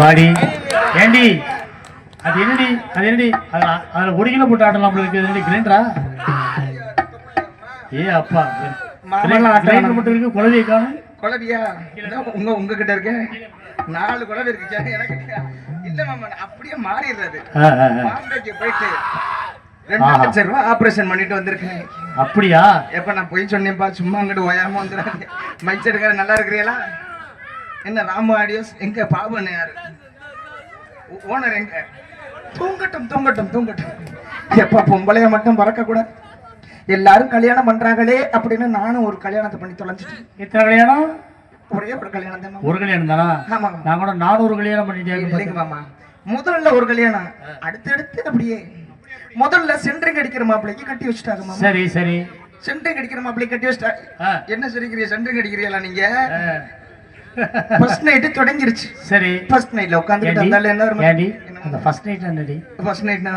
வாடி. ஏண்டி? அது என்னடி? அது என்னடி? அது அதுல ஒரு கிலோ போட்டு ஆட்டலாம் இருக்கு என்னடி கிரைண்டரா ஏ அப்பா. கிரைண்டர். மட்டும் இருக்கு. குழந்தைய காணும். குழவியா உங்க உங்ககிட்ட இருக்க? நாலு குழவை இருக்கு எனக்கு இல்ல மாமா அப்படியே மாறிடுறது. பாம்பேக்கு போயிட்டு ரெண்டு. லட்சம் ரூபாய் ஆபரேஷன் பண்ணிட்டு வந்திருக்கேன். அப்படியா? எப்ப நான் போய் சொன்னேன்ப்பா சும்மா அங்கிட்டு ஓயாம வந்துடாது மைக் எடுக்கிற நல்லா இருக்கிறீங்களா? என்ன ராமு ஆடியோஸ்? எங்க பாபன் யாரு? ஓனர் எங்க? தூங்கட்டும் தூங்கட்டும் தூங்கட்டும். எப்ப பொம்பளைய மட்டும் பறக்க கூடாது எல்லாரும் கல்யாணம் பண்றாங்களே அப்படின்னு நானும் ஒரு கல்யாணத்தை பண்ணி தொலைஞ்சிட்டேன். எத்தனை கல்யாணம்? ஒரே ஒரு கல்யாணம் தான். ஒரு கல்யாணம் தானா? ஆமா நான் கூட நானூறு கல்யாணம் இல்லைங்க பண்ணிட்டேன் மாமா முதல்ல ஒரு கல்யாணம். அடுத்தடுத்து அப்படியே. முதல்ல சென்ட்ரிங் அடிக்கிற மாப்பிள்ளைக்கு கட்டி வச்சுட்டாங்க மாமா சரி சரி. சென்ட்ரிங் அடிக்கிற மாப்பிள்ளைக்கு கட்டி வச்சுட்டாங்க ஆ, என்ன சரிக்கிறீங்க சென்ட்ரிங் அடிக்கிறீங்களா நீங்க. ஃபர்ஸ்ட் நைட்டு தொடங்கிருச்சு. சரி. ஃபர்ஸ்ட் நைட்ல உட்காந்துட்டு ஏண்டி வந்தால என்ன வரும்? அந்த ஃபர்ஸ்ட் நைட் என்னடி? ஃபர்ஸ்ட் நைட்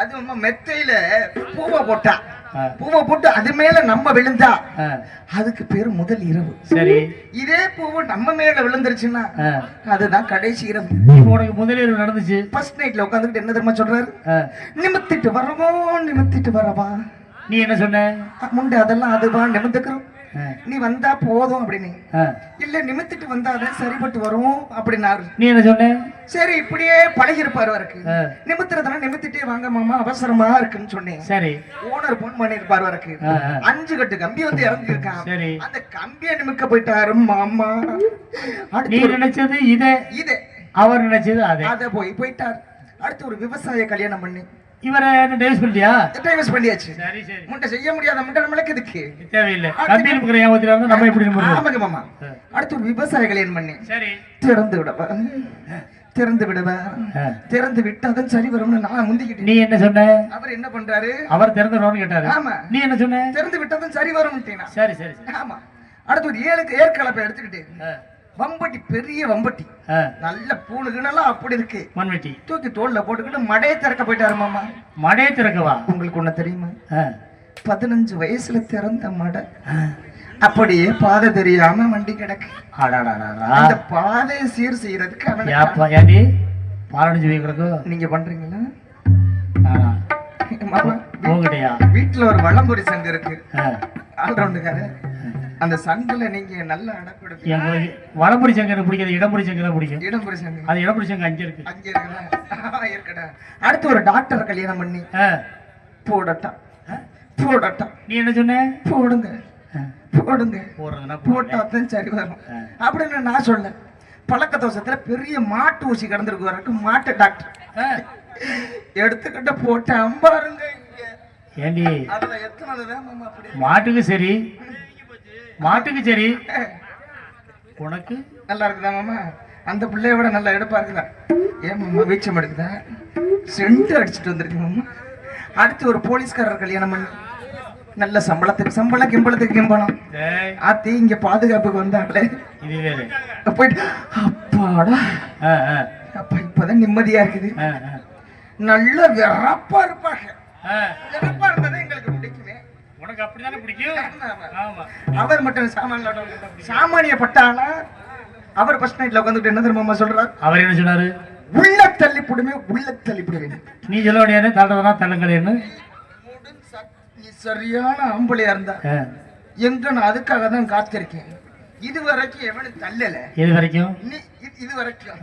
அது அம்மா மெத்தையில பூவை போட்டா. பூவை போட்டு அது மேல நம்ம விழுந்தா. அதுக்கு பேரு முதல் இரவு. சரி. இதே பூவு நம்ம மேல விழுந்துருச்சுன்னா. அதுதான் கடைசி இரவு. உனக்கு முதலில் நடந்துச்சு. ஃபர்ஸ்ட் நைட்ல உட்காந்துக்கிட்டு என்ன தெரியுமா சொல்றாரு? நிமித்திட்டு வரவோ நிமித்திட்டு வரவா? நீ என்ன சொன்ன? முண்டை அதெல்லாம் அதுவா நிமித்துக்கிறோம். ஆ, நீ வந்தா போதும் அப்படின்னு. இல்ல நிமித்திட்டு வந்தாதான் சரிப்பட்டு வரும் அப்படின்னாரு. நீ என்ன சொன்ன? சரி இப்படியே பழகிருப்பாரு அவருக்கு. ஆ, நிமித்துறதுனா நிமித்திட்டே வாங்க மாமா அவசரமா இருக்குன்னு சொன்னேன். சரி. ஓனர் போன் பண்ணிருப்பாரு அவருக்கு. அஞ்சு கட்டு கம்பி வந்து இறங்கி இருக்கான் சரி. அந்த கம்பியை நிமிக்க போயிட்டாரு மாமா. நீ நினைச்சது இத? இது. அவர் நினைச்சது அத. போய் போயிட்டார். அடுத்து ஒரு விவசாய கல்யாணம் பண்ணி இவரை டேஸ் பண்ணிட்டியா? டைவர்ஸ் பண்ணியாச்சு. சரி சரி. முட்டை செய்ய முடியாத முட்டை நம்மளுக்கு எதுக்கு? தேவையில்லை. கம்பியில் இருக்கிற ஏமாத்திட்டு இருந்தா நம்ம எப்படி நம்புறது ஆமாங்க மாமா. அடுத்து ஒரு விவசாய கல்யாணம் பண்ணி. சரி. திறந்து விடவா? திறந்து விடவா. திறந்து விட்டாதான் சரி வரும்னு நான் முந்திக்கிட்டேன். நீ என்ன சொன்ன? அவர் என்ன பண்றாரு? அவர் திறந்துடுவான்னு கேட்டாரு. ஆமா. நீ என்ன சொன்ன? திறந்து விட்டாதான் சரி வரும்ட்டேன் சரி சரி சரி. ஆமா. அடுத்து ஒரு ஏழுக்கு ஏற்கலப்பை எடுத்துக்கிட்டு. வம்பட்டி பெரிய வம்பட்டி. நல்ல பூணுகுனெல்லாம் அப்படி இருக்கு. மண்வெட்டி. தூக்கி தோல்ல போட்டுக்கிட்டு மடையை திறக்க போயிட்டாரு மாமா. மடையை திறக்கவா? உங்களுக்கு ஒண்ணு தெரியுமா? பதினஞ்சு வயசுல திறந்த மடை. அப்படியே பாதை தெரியாம வண்டி கிடக்கு. அந்த பாதையை சீர் செய்யறதுக்கு பாலடைஞ்சு போய் கிடக்கும் நீங்க பண்றீங்களா வீட்டுல ஒரு வளம்புரி சங்கு இருக்கு ஆ, ஆல்ரவுண்டுக்காரு அந்த சங்குல நீங்க நல்ல அடப்படுப்பீங்க எங்களுக்கு வடமுடி சங்கம் எனக்கு பிடிக்காது இடமுடி சங்கம் தான் பிடிக்கும். இடம்புரி சங்கு அது இடமுடி சங்கம் அஞ்சு இருக்கு. அங்கே இருக்கடா இருக்கடா. அடுத்து ஒரு டாக்டர் கல்யாணம் பண்ணி. போடட்டா. போடட்டா. நீ என்ன சொன்ன? போடுங்க. போடுங்க. போடுறதுன்னா போட்டா தான் சரி வரும். அப்படின்னு நான் சொல்ல பழக்க தோசத்துல பெரிய மாட்டு ஊசி கடந்திருக்கு வரக்கு மாட்டு டாக்டர் எடுத்துக்கிட்ட போட்டு அம்பாருங்க இங்க. ஏண்டி? மாட்டுக்கு சரி. மாட்டுக்கு சரி. உனக்கு? நல்லா இருக்குதா மாமா? அந்த பிள்ளைய விட நல்லா எடுப்பா இருக்குதா? ஏன் மாமா வீச்சம் எடுக்குதா? சென்ட் அடிச்சுட்டு வந்திருக்கு மாமா. அடுத்து ஒரு போலீஸ்காரர் கல்யாணம் பண்ணி. நல்ல சம்பளத்துக்கு சம்பளம் கிம்பளத்துக்கு கிம்பளம் ஆத்தி இங்க பாதுகாப்புக்கு வந்தாங்களே போயிட்டு அப்பாடா. அப்பா இப்பதான் நிம்மதியா இருக்குது. நல்ல வெறப்பா இருப்பாங்க. வெறப்பா உனக்கு அப்படிதானே பிடிக்கும்? அவர் மட்டும் சாமான்ல சாமானிய பட்டானா அவர் ஃபர்ஸ்ட் நைட்ல உட்காந்துட்டு என்ன தெரியுமா சொல்றார்? அவர் என்ன சொன்னாரு? உள்ள தள்ளி புடுமே உள்ள தள்ளி புடுவேன் நீ சொல்ல முடியாது தள்ளுறதுனா தள்ளுங்களேன்னு நீ சரியான ஆம்பளையா இருந்தா எங்க நான் அதுக்காக தான் காத்திருக்கேன். இது வரைக்கும் எவனும் தள்ளல. இது வரைக்கும் நீ இது- வரைக்கும்.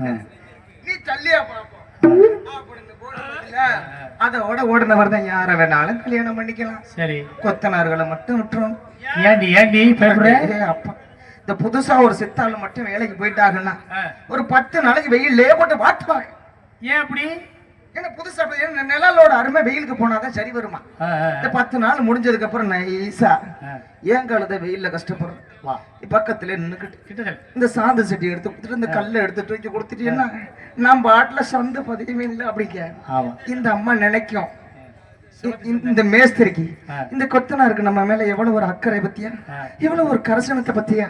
நீ தள்ளியா பாத்தீங்களா? அதோட ஓடுனவர் தான் யார வேணாலும் கல்யாணம் பண்ணிக்கலாம். சரி. கொத்தனார்களை மட்டும் விட்டுரும். ஏண்டி அப்பா. இந்த புதுசா ஒரு சித்தாளு மட்டும் வேலைக்கு போயிட்டாங்கன்னா ஒரு பத்து நாளைக்கு வெயிலே போட்டு வாட்டுவாங்க. ஏன் அப்படி? ஏன்னா புதுசா நிழலோட அருமை வெயிலுக்கு போனாதான் சரி வருமா? இந்த பத்து நாள் முடிஞ்சதுக்கு அப்புறம் நைஸா ஆ. ஏன் கழுத வெயில்ல கஷ்டப்படுறோம் பக்கத்துல நின்னுக்கிட்டு. இந்த சாந்த செடி எடுத்து கொடுத்துட்டு இந்த கல்லை எடுத்து தூக்கி கொடுத்துட்டீங்கன்னா நான் பாட்டுல சந்து பதியவே இல்லை அப்படிங்க. இந்த அம்மா நினைக்கும். இந்த மேஸ்திரிக்கு. இந்த கொத்தனாருக்கு நம்ம மேல எவ்வளவு ஒரு அக்கறை பத்தியா. எவ்வளவு ஒரு கரசனத்தை பத்தியா?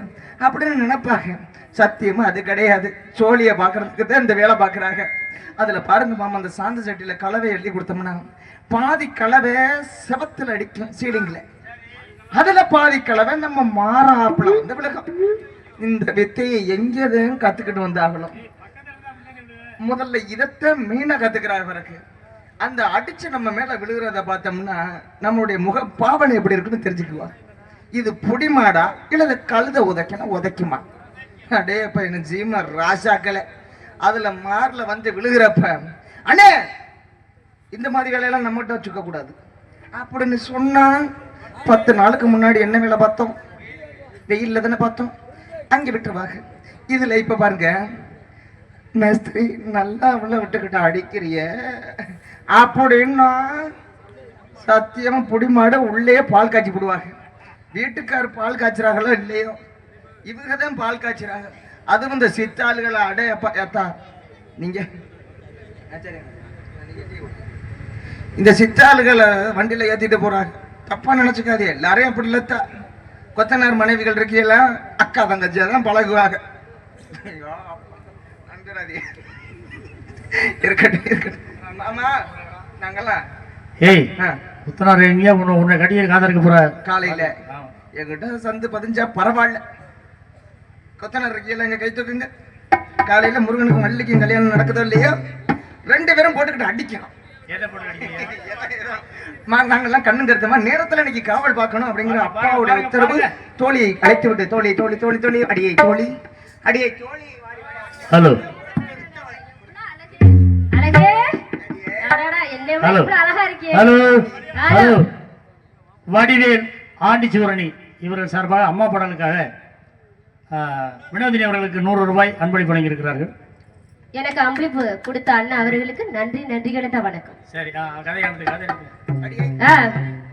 அப்படின்னு நினைப்பாங்க. சத்தியமா அது கிடையாது. சோழிய பாக்குறதுக்கு தான் இந்த வேலை பாக்குறாங்க. அதுல பாருங்க மாமா அந்த சாந்த சட்டியில கலவை எழுதி கொடுத்தோம்னா பாதி கலவை செவத்துல அடிக்கும் சீலிங்ல அதுல பாதி கலவை நம்ம மாறாப்புல வந்து விலகும் இந்த வித்தையை எங்கேயும் கத்துக்கிட்டு வந்தாகலாம் முதல்ல இதத்தான் மெயினா கத்துக்கிறார் பிறகு அந்த அடிச்சு நம்ம மேல விழுகிறத பார்த்தோம்னா நம்மளுடைய முக பாவனை எப்படி இருக்குன்னு தெரிஞ்சுக்குவா. இது புடிமாடா இல்லை கழுத உதைக்கணும் உதைக்குமா? அடே அப்ப என்ன ஜீம ராஜாக்களே. அதுல மார்ல வந்து விழுகிறப்ப அண்ணே இந்த மாதிரி வேலையெல்லாம் நம்மகிட்ட வச்சுக்க கூடாது. அப்படின்னு சொன்னா பத்து நாளுக்கு முன்னாடி என்ன வேலை பார்த்தோம்? வெயில்ல தானே பார்த்தோம். அங்கே விட்டுருவாங்க. இதுல இப்ப பாருங்க மேஸ்திரி நல்லா உள்ள விட்டுக்கிட்டு அடிக்கிறிய? அப்படின்னா சத்தியம் புடிமாட உள்ளே பால் காய்ச்சி போடுவாங்க. வீட்டுக்கார் பால் காய்ச்சிறார்களோ இல்லையோ? இவங்க தான் பால் காய்ச்சிறாங்க. அதுவும் இந்த சித்தாளுகளை அடே அப்பா ஏத்தா நீங்க. இந்த சித்தாளுகளை வண்டியில் ஏற்றிட்டு போகிறாங்க தப்பாக நினச்சிக்காது எல்லாரையும் அப்படி இல்லத்தா கொத்தனார் மனைவிகள் இருக்கீங்களா? அக்கா தங்கச்சியாக தான் பழகுவாங்க. நம்புறாதே. இருக்கட்டும் நாங்கெல்லாம் ஏய் ஆ, புத்தனார் எங்கேயா உன்னை உன்னை கட்டிய காதலிக்க போற? காலையில. என்கிட்ட சந்து பதிஞ்சா பரவாயில்ல. கொத்தனார் இருக்கீங்களா எங்க கை தூக்குங்க. காலையில முருகனுக்கும் வள்ளிக்கும் கல்யாணம் நடக்குதோ இல்லையோ ரெண்டு பேரும் போட்டுக்கிட்டு அடிக்கணும் மா- நாங்கெல்லாம் கண்ணு கருத்தமா நேரத்துல இன்னைக்கு காவல் பார்க்கணும் அப்படிங்கிற அப்பாவுடைய உத்தரவு தோழியை அழைத்து விட்டு தோழி தோழி தோழி தோழி அடியை தோழி அடியை தோழி hello. Hello hello hello Vadivel ஆண்டிச்சுவரணி இவர்கள் சார்பாக அம்மா படலுக்காக வினோதினி அவர்களுக்கு நூறு ரூபாய் அன்பளிப்பு வழங்கியிருக்கிறார்கள். எனக்கு அம்பளிப்பு கொடுத்த அண்ணா அவர்களுக்கு நன்றி நன்றி கிடந்த வணக்கம். சரி கதை கதை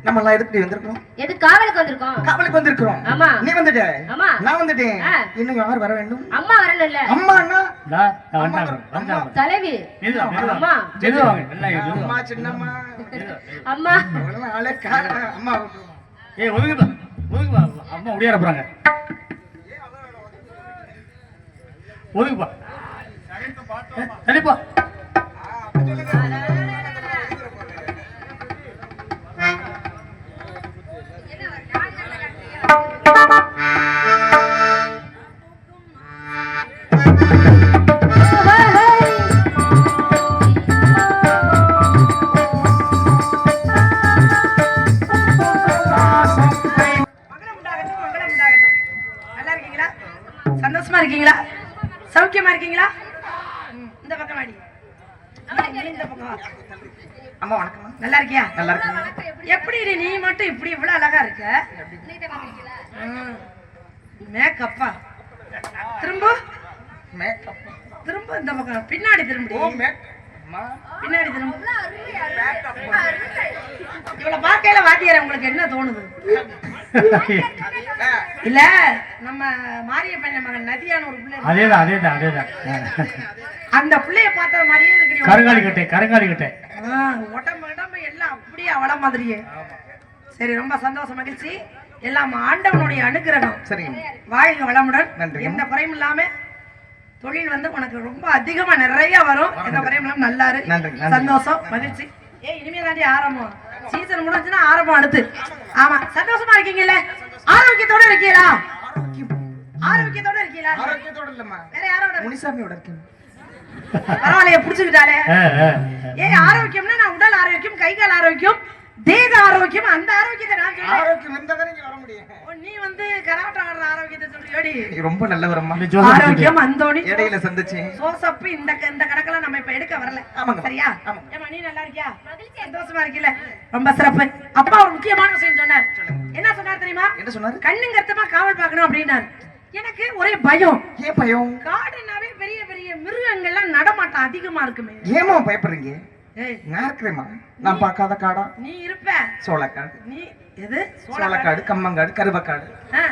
நம்ம எல்லாம் எதுக்கு வந்திருக்கோம் எது காவலுக்கு வந்திருக்கோம்? காவலுக்கு வந்திருக்கிறோம். ஆமா. நீ வந்துட்ட? ஆமா. நான் வந்துட்டேன். இன்னும் யார் வர வேண்டும்? அம்மா வரணும்ல. அம்மா அண்ணா. வந்தாங்க. தலைவி. அம்மா. அம்மா. சின்னம்மா. அம்மா. ஆளே காணோம். அம்மா ஏய் ஒதுங்குப்பா. ஒதுங்குப்பா. அம்மா முடியாட போறாங்க ஒதுங்குப்பா. ஏய், மேக்கப்பா திரும்ப. மேக்கப் திரும்ப இந்த பக்கம். பின்னாடி திரும்பி. ஓ மேக் அம்மா பின்னாடி திரும்ப. இவளை பார்க்கையில வாத்தியார உங்களுக்கு என்ன தோணுது? இல்ல நம்ம மாரியப்பன் மகன் நதியான ஒரு பிள்ளை. அதேதான் அதேதான் அதேதான் அந்த பிள்ளைய பார்த்த மாதிரியே இருக்கு கருங்காலி கட்டை கருங்காலி கட்டை. உடம்பு உடம்பு எல்லாம் அப்படியே அவள மாதிரியே. சரி ரொம்ப சந்தோஷம் மகிழ்ச்சி. எல்லாம் ஆண்டவனுடைய அனுக்கிரகம் சரிங்க. வாழ்க வளமுடன். நன்றி. எந்த குறையும் இல்லாம தொழில் வந்து உனக்கு ரொம்ப அதிகமா நிறைய வரும். எந்த குறையும் இல்லாம நல்லா இரு நன்றி, நன்றி. சந்தோஷம் மகிழ்ச்சி. ஏ இனிமே தாண்டி ஆரம்பம். சீசன் முடிஞ்சுன்னா ஆரம்பம் அடுத்து. ஆமா. சந்தோஷமா இருக்கீங்கல்ல? ஆரோக்கியத்தோட இருக்கீங்களா? ஆரோக்கியத்தோட இருக்கீங்களா? ஆரோக்கியத்தோட இல்லம்மா. வேற யாரோட? முனிசாமியோட இருக்கேன். பரவாயில்லையே புடிச்சுக்கிட்டாலே. ஏய் ஆரோக்கியம்னா நான் உடல் ஆரோக்கியம் கை கால் ஆரோக்கியம். தேக ஆரோக்கியம் அந்த ஆரோக்கியத்தை நான் சொல்றேன். ஆரோக்கியம் இருந்தா தானே வர முடியும். நீ வந்து கராட்டம் ஆடுற ஆரோக்கியத்தை சொல்றியோடி நீ ரொம்ப நல்லவரம்மா. ஆரோக்கியம் அந்தோணி இடையில சந்திச்சேன் சோசப்பு இந்த இந்த கணக்கெல்லாம் நம்ம இப்ப எடுக்க வரல. ஆமாங்க. சரியா? ஆமா. ஏமா நீ நல்லா இருக்கியா? சந்தோஷமா இருக்கீல? ரொம்ப சிறப்பு. அப்பா ஒரு முக்கியமான விஷயம் சொன்னார். என்ன சொன்னார் தெரியுமா? என்ன சொன்னாரு? கண்ணுங்கருத்தமா காவல் பார்க்கணும் அப்படின்னாரு. எனக்கு ஒரே பயம். ஏன் பயம்? காடுனாவே பெரிய பெரிய மிருகங்கள்லாம் நடமாட்டம் அதிகமா இருக்குமே. ஏமா பயப்படுறீங்க? நான் இருக்கிறேம்மா நான் பார்க்காத காடா. நீ இருப்ப. சோளக்காடு. நீ எது? சோளக்காடு. கம்மங்காடு கருவக்காடு. ஆ.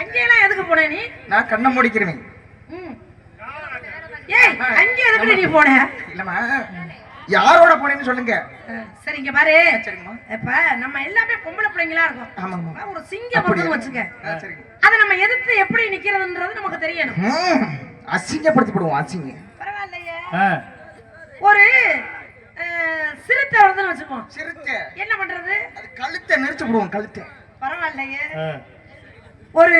அங்கெல்லாம் எதுக்கு போன நீ? நான் கண்ணை முடிக்கிறேன். ம். ஏய் அங்க எதுக்கு நீ போன? இல்லம்மா யாரோட போனேன்னு சொல்லுங்க. சரி இங்க பாரு. இப்ப நம்ம எல்லாமே பொம்பளை பிள்ளைங்களா இருக்கோம். ஒரு சிங்கம் வந்து வச்சுக்க அத நம்ம எதிர்த்து எப்படி நிக்கிறதுன்றது நமக்கு தெரியணும். அசிங்கப்படுத்தி போடுவோம் அசிங்க பரவாயில்லையே. ஒரு சிறுத்தை வருதுன்னு வச்சுக்கோம் சிரிக்க என்ன பண்றது? அது கழுத்தை நெரிச்சு போடுவோம் கழுத்தை. பரவாயில்லையே. ஒரு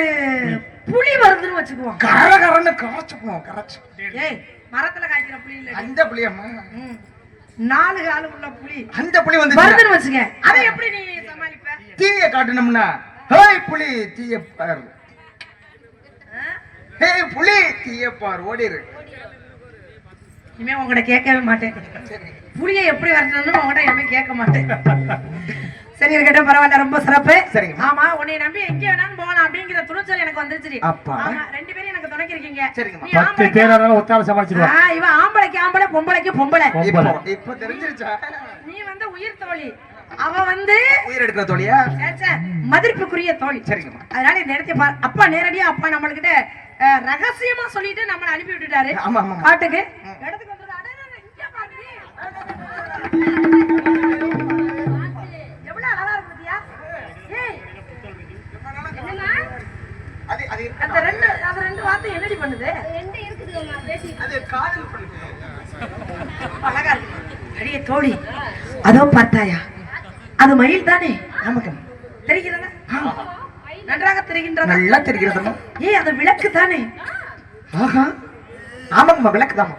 புலி வருதுன்னு வச்சுக்குவோம். கரகரன்னு கரைச்சு போடுவோம் கரைச்சு. ஏய் மரத்துல காய்க்கிற புளி இல்ல அந்த புளியம்மா. நாலு காலு உள்ள புளி அந்த புளி வந்து வருதுன்னு வச்சுக்க. அதை எப்படி நீ சமாளிப்ப? தீய காட்டணும்னா ஹேய் புலி தீய பார்? ஹேய் புலி தீய பார் ஓடிரு. இனிமே உங்ககிட்ட கேட்கவே மாட்டேன். புளியை எப்படி வரணும்னு உங்ககிட்ட இனிமே கேட்க மாட்டேன். சரி இருக்கட்டும் பரவாயில்ல ரொம்ப சிறப்பு. சரிங்கம்மா. ஆமா உன்னை நம்பி எங்க வேணாலும் போகலாம் அப்படிங்கிற துணிச்சல் எனக்கு வந்துருச்சு. அப்பா. ஆமா ரெண்டு பேரும் எனக்கு துணைக்கிருக்கீங்க சரிங்கம்மா. நீ பத்து ஆம்பளைக்கு- பேரா இருந்தாலும் ஒத்தால சமாளிச்சிருவா ஆ, இவன் ஆம்பளைக்கு ஆம்பளை பொம்பளைக்கு பொம்பளை. இப்போ தெரிஞ்சிருச்சா? நீ வந்து உயிர் தோழி. அவ வந்து உயிர் எடுக்கிற தோழியா? மதிப்புக்குரிய தோழி. சரிங்கம்மா. அதனால இந்த இடத்தை அப்பா நேரடியா அப்பா நம்மள்கிட்ட அஹ், ரகசியமா சொல்லிட்டு நம்மள அனுப்பி விட்டுட்டாரு. ஆமா ஆமா காட்டுக்கு இடத்துக்கு அந்த ரெண்டு அந்த ரெண்டு வார்த்தை என்னடி பண்ணுது அது காதல் பண்ணுது அழகா அடியே தோழி அதோ பார்த்தாயா அது மயில் தானே ஆமாக்கா தெரிகிறதா நன்றாக தெரிகின்றதா நல்லா தெரிகிறதம்மா ஏய் அது விளக்கு தானே ஆஹா ஆமாங்கம்மா விளக்குதாம்மா.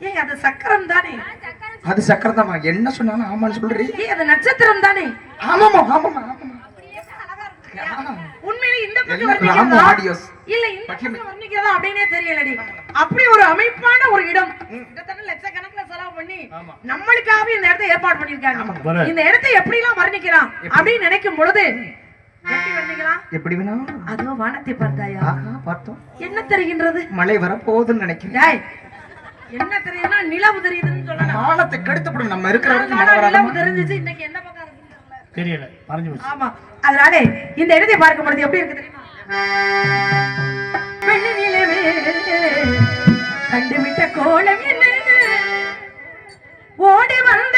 ஏய் அது சக்கரம் தானே அது சக்கரதாம்மா என்ன சொன்னாலும் ஆமான்னு சொல்றீ? அது நட்சத்திரம் தானே. ஆமாம்மா ஆமாம்மா ஆமாம்மா. உண்மையிலே இந்த பக்கம் எல்லாம் ராமு வர்ணிக்கிறதா ஆடியோஸ். இல்ல இந்த பக்கம் வர்ணிக்கிறதா அப்படின்னே தெரியலடி. அப்படி ஒரு அமைப்பான ஒரு இடம். கிட்டத்தட்ட லட்சக்கணக்குல செலவு பண்ணி நம்மளுக்காகவே இந்த இடத்தை ஏற்பாடு பண்ணிருக்காங்க. இந்த இடத்தை எப்படி எல்லாம் வர்ணிக்கலாம் அப்படின்னு நினைக்கும் பொழுது எப்படி வேணாலும். அதோ வானத்தை பார்த்தாயா? பார்த்தோம். என்ன தெரிகின்றது? மழை வரப்போகுதுன்னு நினைக்கிறேன். டேய் என்ன தெரியுதுன்னா நிலவு தெரியுதுன்னு சொல்லலாம். வானத்தை கெடுத்துப்படும் நம்ம இருக்கிற வரைக்கும் மழை நிலவு வராதம்மா தெரிஞ்சுச்சு இன்னைக்கு எந்த பக்கம் இருக்குன்னு தெரியல. தெரியல மறைஞ்சு போச்சு. ஆமா. அதனால இந்த இடத்தை பார்க்கும் பொழுது எப்படி இருக்கு தெரியுமா? வெள்ளி நிலவே கண்டுவிட்ட கோலம் என்ன? ஓடி வந்த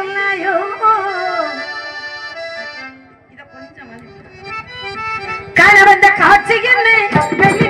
சேர்த்து சொல்லாயோ இத கொஞ்சம் கணவந்த காட்சி என்ன வெள்ளி நிலவே கண்டுவிட்ட கோலம்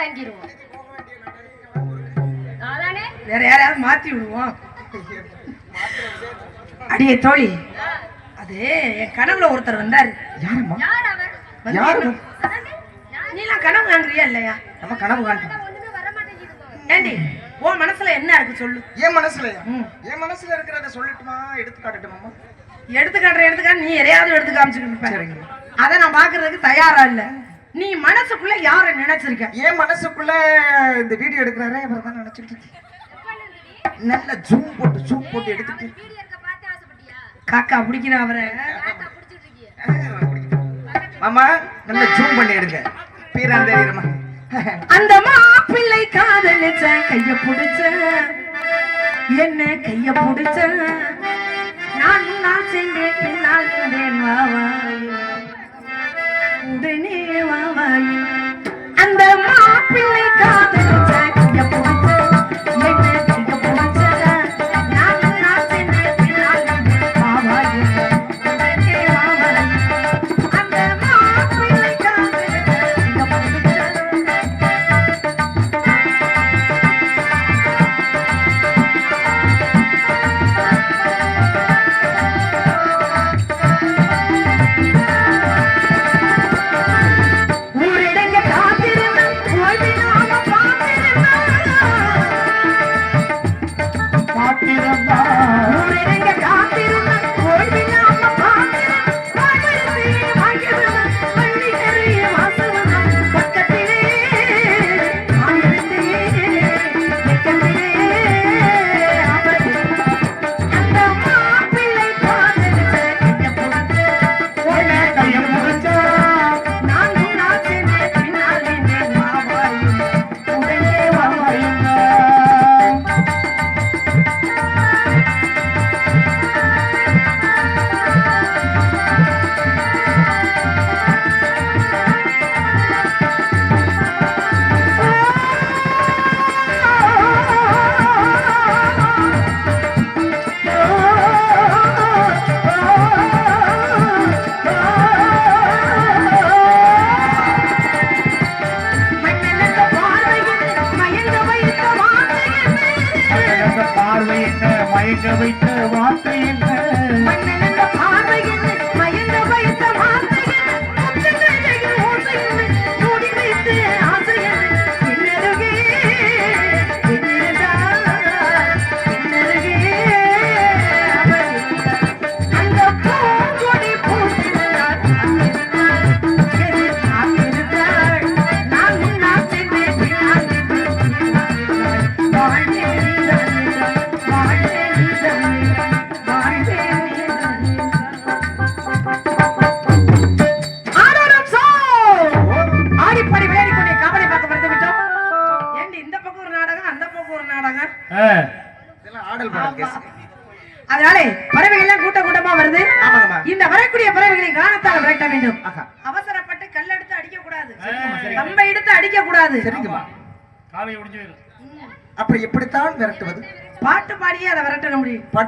தங்கிடுவோம் வேற யாராவது மாத்தி விடுவோம். அடியே தோழி அது என் கனவுல ஒருத்தர் வந்தாரு. யாரு நீலாம் கனவு காண்றியா இல்லையா? நம்ம கனவு காண்றோம். ஏண்டி உன் மனசுல என்ன இருக்கு சொல்லு. என் மனசுல என் மனசுல இருக்கிறத சொல்லட்டுமா? எடுத்து காட்டட்டுமா எடுத்து காட்டுற எடுத்து நீ எதையாவது எடுத்து காமிச்சுக்கிட்டு அதை நான் பாக்குறதுக்கு தயாரா இல்லை. நீ மனசுக்குள்ள யார நினைச்சிருக்க? என் மனசுக்குள்ள இந்த வீடியோ எடுக்கிறாரே இவர் தான் நினைச்சிட்டு இருக்கேன். நல்ல ஜூம் போட்டு ஜூம் போட்டு எடுத்துட்டு. காக்கா பிடிக்கிற அவரை. மாமா நல்ல ஜூம் பண்ணி எடுங்க. பீரான் தெரியுமா அந்த மாப்பிள்ளை காதலிச்ச கைய புடிச்ச. என்ன கைய புடிச்ச? நான் முன்னால் சென்றேன் பின்னால் சென்றேன் வாவாய் உடனே வாவாய் அந்த மாப்பிள்ளை காதல்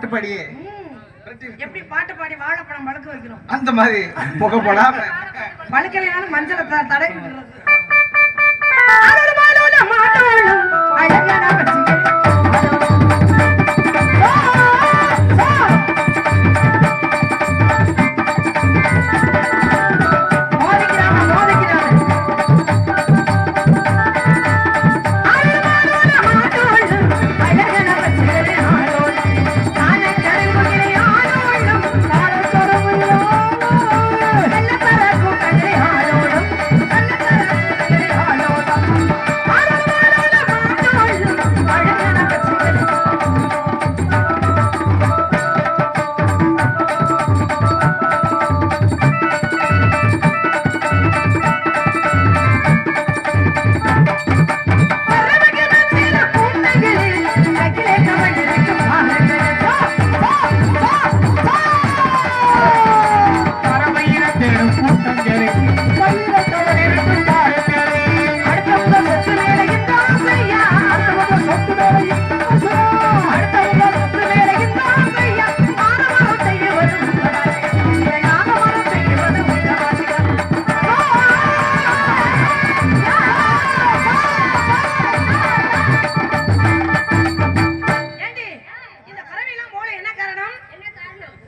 பாட்டு. விரட்டி- எப்படி பாட்டு பாடி வாழைப்பழம் பழுக்க வைக்கிறோம் அந்த மாதிரி புகை போடாம. மஞ்சளை த-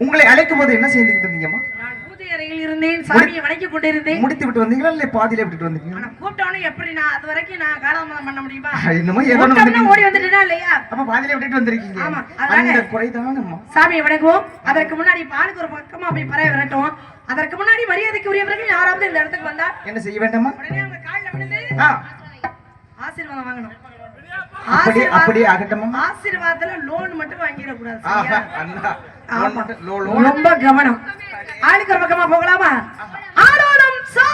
உங்களை அழைக்கும் போது என்ன செய்துட்டு இருந்தீங்கம்மா அறையில் இருந்தேன் சாமியை கொண்டிருந்தேன். முடித்து விட்டு வந்தீங்களா இல்லை பாதியில விட்டுட்டு வந்தீங்களா? ஆனா கூப்பிட்டவனே எப்படி நான் அது வரைக்கும் நான் காலதாமதம் பண்ண முடியுமா? ஏதோ வந்தீங்க. ஓடி வந்துட்டேனா இல்லையா? அப்ப பாதியில விட்டுட்டு வந்திருக்கீங்க. ஆமா, அதனால- அந்த குறைதானம்மா சாமியை வணங்குவோம். அதற்கு முன்னாடி பாலுக்கு ஒரு பக்கமா போய் பறவை விரட்டுவோம். அதற்கு முன்னாடி மரியாதைக்கு உரியவர்கள் யாராவது இந்த இடத்துக்கு வந்தா என்ன செய்ய வேண்டாமா? உடனே அவங்க காலில் விழுந்து ஆசீர்வாதம் வாங்கணும். அப்படியே ஆகட்டுமா ஆசீர்வாதத்துல லோன் மட்டும் வாங்கிடக்கூடாது ரொம்ப கவனம். ஆளுக்கு பக்கமா போகலாமா? ஆடோடும் சோ.